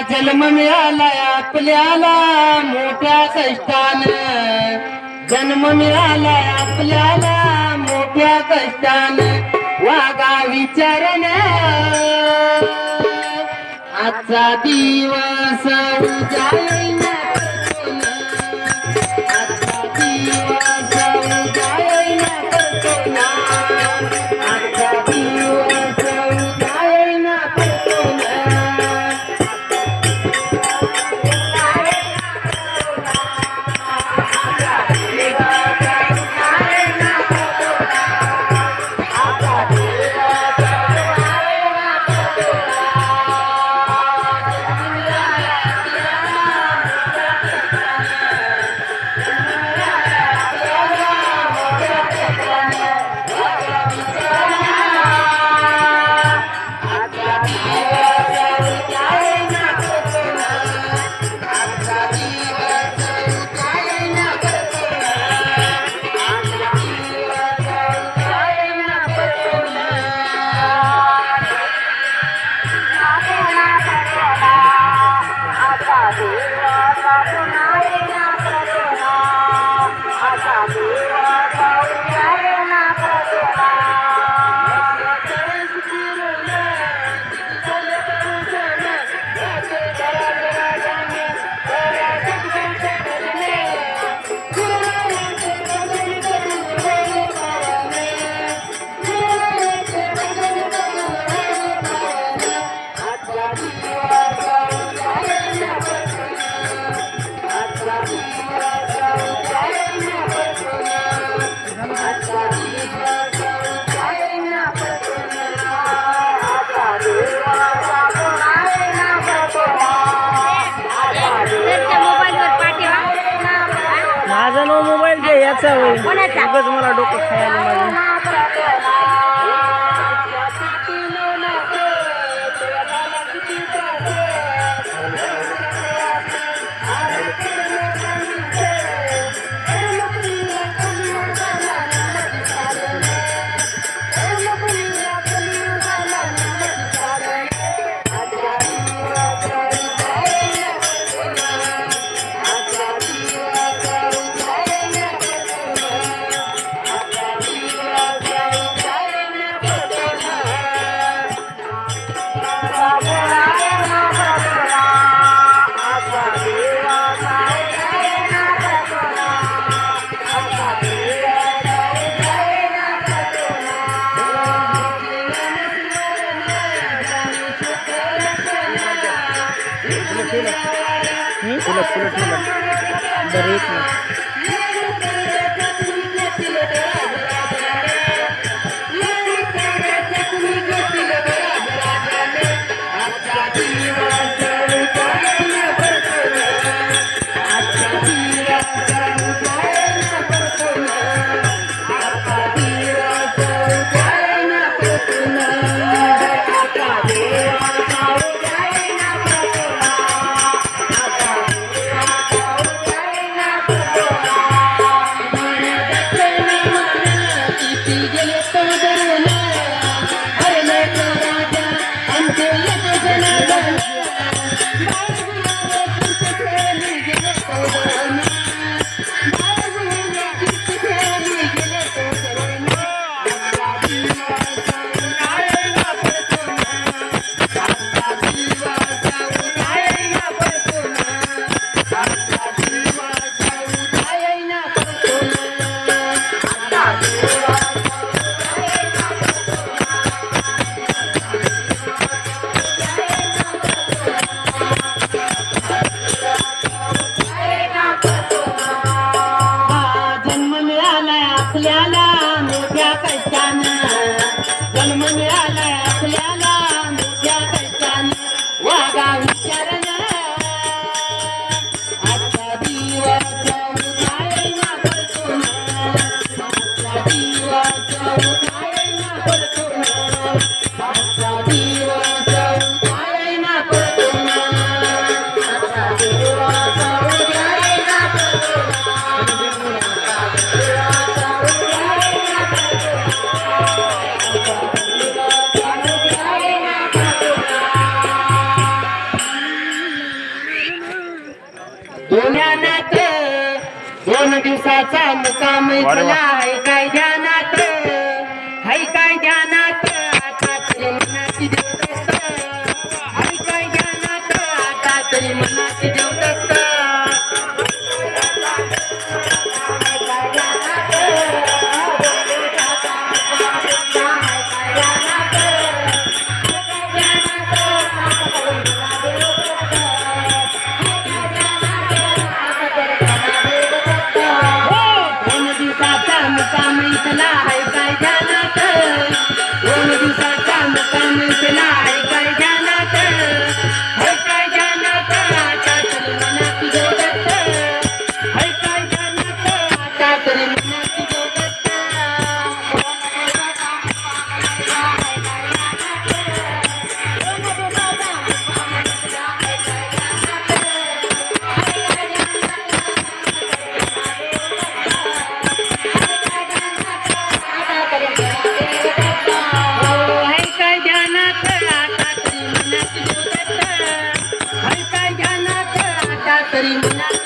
जन्म मिळालाय आपल्याला मोठ्या कष्टान. जन्म मिळालाय आपल्याला मोठ्या कष्टान. वागा विचारण आजचा दिवस उजाळीना याचा? उगाच मला डोकं खायला माझं हं? तुला तुला విజయ సోదర दोन दिवसाचा मुकाम. इथला हाय काय ध्यानात? हाय काय ध्यानात? आता तरी मनाची देवदत्त हाय काय ध्यानात? आता तरी मनाची देवदत्त आता तरी